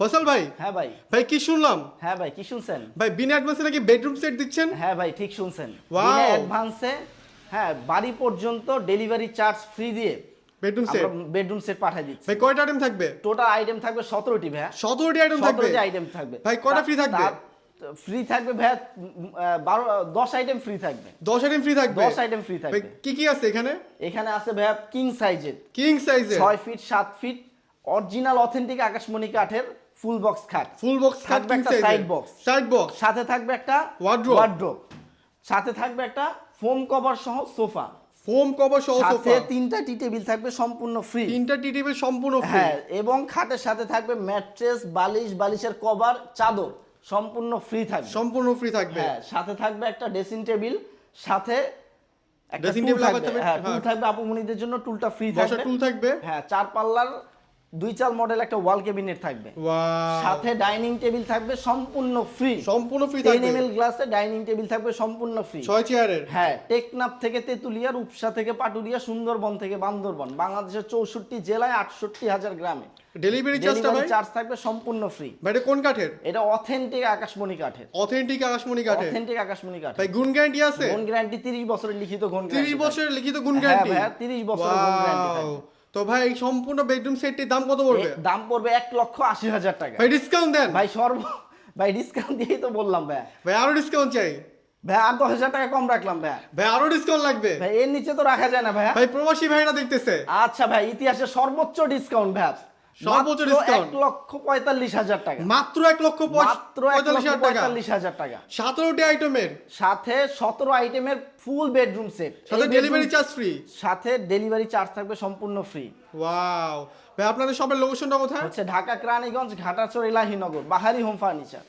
ফসল ভাই? হ্যাঁ ভাই। ভাই কি শুনলাম? হ্যাঁ ভাই কি শুনছেন? ভাই বিনা অ্যাডভান্সে নাকি বেডরুম সেট দিচ্ছেন? হ্যাঁ ভাই ঠিক শুনছেন! বিনা অ্যাডভান্সে হ্যাঁ বাড়ি পর্যন্ত ডেলিভারি চার্জ ফ্রি দিয়ে বেডরুম সেট বেডরুম সেট পাঠিয়ে দিচ্ছি। ভাই কয়টা আইটেম থাকবে? টোটাল আইটেম থাকবে সতেরোটি ভাইয়া। সতেরোটি আইটেম থাকবে? সতেরোটি আইটেম থাকবে। ভাই কয়টা free থাকবে? ফ্রি থাকবে আহ, বারো দশ আইটেম ফ্রি থাকবে। দশ আইটেম ফ্রি থাকবে? দশ আইটেম ফ্রি থাকবে। কি কি আছে এখানে? এখানে আছে ভাইয়া কিং সাইজের কিং সাইজের ছয় ফিট সাত ফিট অরিজিনাল অথেন্টিক আকাশমণি কাঠের ফুল বক্স খাট। ফুল বক্স খাট একটা side box। সাইড বক্স সাথে থাকবে একটা Wardrobe। ওয়ার্ড্রোব সাথে থাকবে একটা ফোম কভার সহ সোফা ফোম কভার সহ সোফা সাথে তিনটা টি টেবিল থাকবে সম্পূর্ণ ফ্রি তিনটা টি টেবিল সম্পূর্ণ ফ্রি হ্যাঁ এবং খাটের সাথে থাকবে ম্যাট্রেস বালিশ বালিশের কভার চাদর। সম্পূর্ণ ফ্রি থাকবে। সম্পূর্ণ ফ্রি থাকবে? হ্যাঁ সাথে থাকবে একটা ড্রেসিং টেবিল সাথে একটা table আবার থাকবে? হ্যাঁ টুল হ্যাঁ। থাকবে আপুমনিদের জন্য টুলটা ফ্রি থাকবে। টুল থাকবে? হ্যাঁ চার পাল্লার দুই চাল মডেল একটা ওয়াল ক্যাবিনেট থাকবে। সাথে ডাইনিং টেবিল থাকবে সম্পূর্ণ ফ্রি সম্পূর্ণ ফ্রি থাকবে। এম এল গ্লাসে ডাইনিং টেবিল থাকবে সম্পূর্ণ ফ্রি ছয় চেয়ারের হ্যাঁ টেকনাফ থেকে তেতুলিয়া রূপসা থেকে পাটুরিয়া সুন্দরবন থেকে বান্দরবন। বাংলাদেশের চৌষট্টি জেলায় আটষট্টি হাজার গ্রামে। ডেলিভারি চার্জটা ভাই? চার্জ থাকবে সম্পূর্ণ ফ্রি ভাই এটা কোন কাঠের? এটা অথেন্টিক আকাশমণি কাঠের। অথেন্টিক আকাশমণি কাঠের। অথেন্টিক আকাশমণি কাঠের। ভাই গুণ গ্যারান্টি আছে? গুণ গ্যারান্টি 30 বছরের লিখিত গুণ গ্যারান্টি 30 বছরের লিখিত গুণ হ্যাঁ গ্যারান্টি ভাইয়া, 30 বছরের গুণ গ্যারান্টি। তো ভাই এই সম্পূর্ণ বেডরুম সেটটির দাম কত পড়বে? দাম পড়বে এক লক্ষ আশি হাজার টাকা। ভাই ডিসকাউন্ট দেন। ভাই সর্ব ভাই ডিসকাউন্ট দিয়েই তো বললাম ভাই। ভাই আরও ডিসকাউন্ট চাই। ভাই আর দশ হাজার টাকা কম রাখলাম ভাই। ভাই আরও ডিসকাউন্ট লাগবে। ভাই এর নিচে তো রাখা যায় না ভাই। ভাই প্রবাসী ভাইরা দেখতেছে। আচ্ছা ভাই ইতিহাসের সর্বোচ্চ ডিসকাউন্ট ভাই। সর্বোচ্চ ডিসকাউন্ট discount? এক লক্ষ পঁয়তাল্লিশ হাজার টাকা। মাত্র এক লক্ষ মাত্র এক পঁয়তাল্লিশ লক্ষ হাজার টাকা পঁয়তাল্লিশ হাজার টাকা। সতেরোটি আইটেমের। সাথে সতেরো আইটেমের ফুল বেডরুম সেট সাথে ডেলিভারি চার্জ ফ্রি সাথে ডেলিভারি চার্জ থাকবে সম্পূর্ণ ফ্রি ওয়াও ভাই আপনাদের সবের লোকেশনটা কোথায়? হচ্ছে ঢাকা ক্রানীগঞ্জ ঘাটাচর এলাহিনগর বাহারি হোম ফার্নিচার